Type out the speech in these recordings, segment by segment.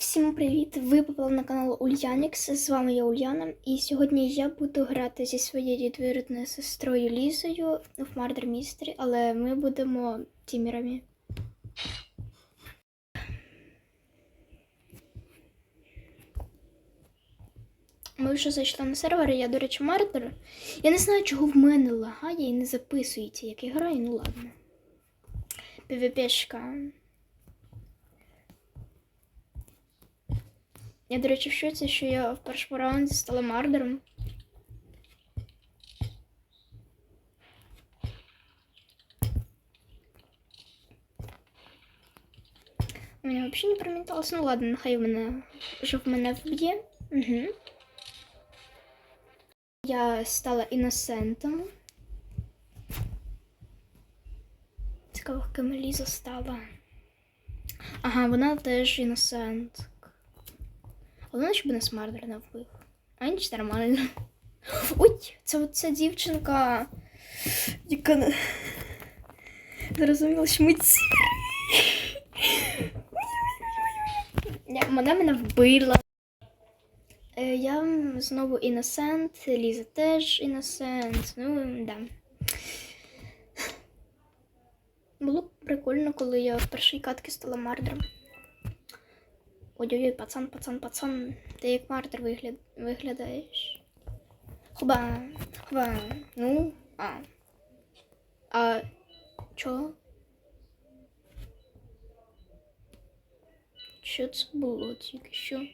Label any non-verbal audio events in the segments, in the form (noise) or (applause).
Всім привіт! Ви попали на канал Ульянікс. З вами я Ульяна, і сьогодні я буду грати зі своєю двоюрідною сестрою Лізою в Murder Mystery, але ми будемо тімерами. Ми вже зайшли на сервер, я, до речі, мардер. Я не знаю, чого в мене лагає і не записується, як я граю, ну ладно. ПВПшка. Я, до речі, в шоці, що я в першому раунді стала мардером. У мене взагалі не проміталось. Ну ладно, нехай мене вже в мене вб'є. Угу. Я стала іносентом. Цікаво, ким Ліза стала. Ага, вона теж іносент. Головне, щоб нас Мардер не вбив. А ніч нормально. (laughs) Ой, це оця дівчинка, яка зрозуміла, що ми ці. Вона мене вбила. Е, Я знову іносент, Ліза теж іносент. Ну, да. Було прикольно, коли я в першій катці стала мардером. Ой-ой-ой, пацан, пацан, пацан. Ти як мартер вигляд... виглядаєш. Хоба, хоба. Ну, а. А чо? Що це було тільки що?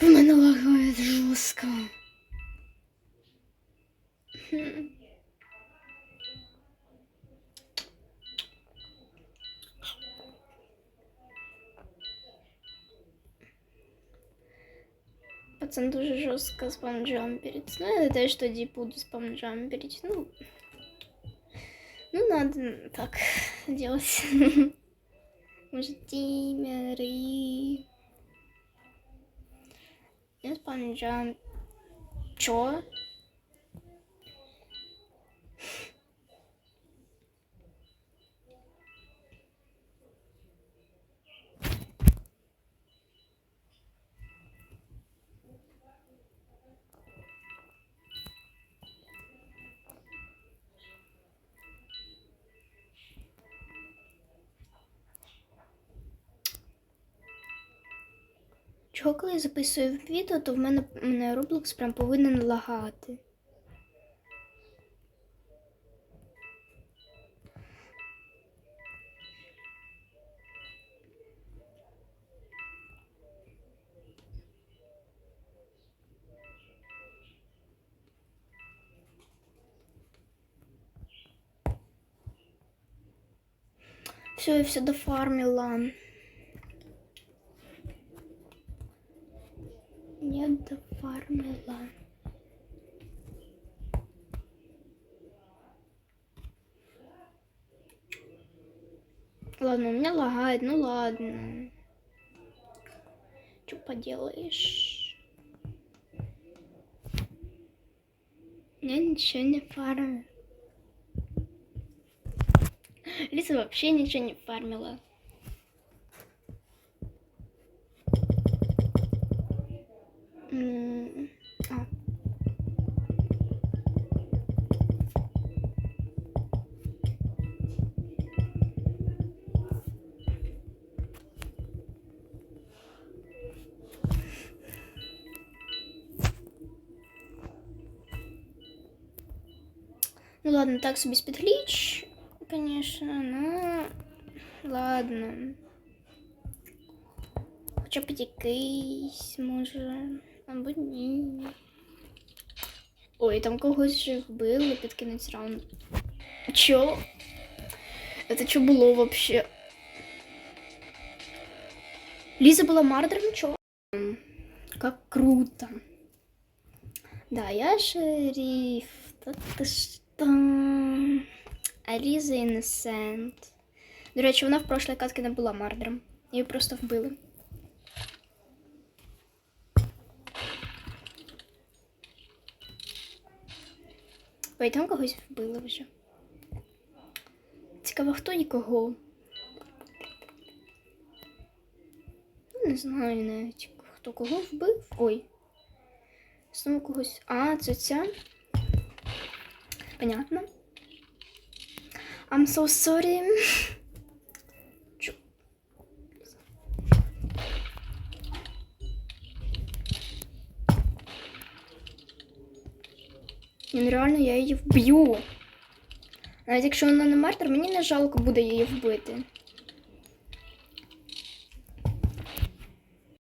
В мене лагає жорстко. Пацан дуже жестко спамджамперить. Ну, я теж тоді буду спамджамперить. Ну, ну, надо так (laughs) делать. (laughs) Может, тимеры. Я спамджам... Чё? Чого, коли я записую відео, то в мене, мене Roblox прям повинен лагати. Все, я все дофармила. Я дофармила. Ладно, у меня лагает, ну ладно. Что поделаешь? Я ничего не фармлю. Лиза вообще ничего не фармила. а. Ну ладно, так собі спідгліч, конечно, ну ладно. Хоча б якийсь, може, Або ні. Ой, там когось вже вбили під кінець раунду. Чо? Это що було вообще? Ліза була мардером, чо? Как круто. Да, я шериф. Та ти що? А Ліза інесент. До речі, вона в прошлій катці не була мардером. Її просто вбили. Ой, там когось вбили вже. Цікаво, хто і кого. Ну, не знаю навіть, хто кого вбив. Ой. Знову когось. А, це ця. Понятно. I'm so sorry. Ні, ну реально я її вб'ю. Навіть якщо вона не мертва, мені не жалко буде її вбити.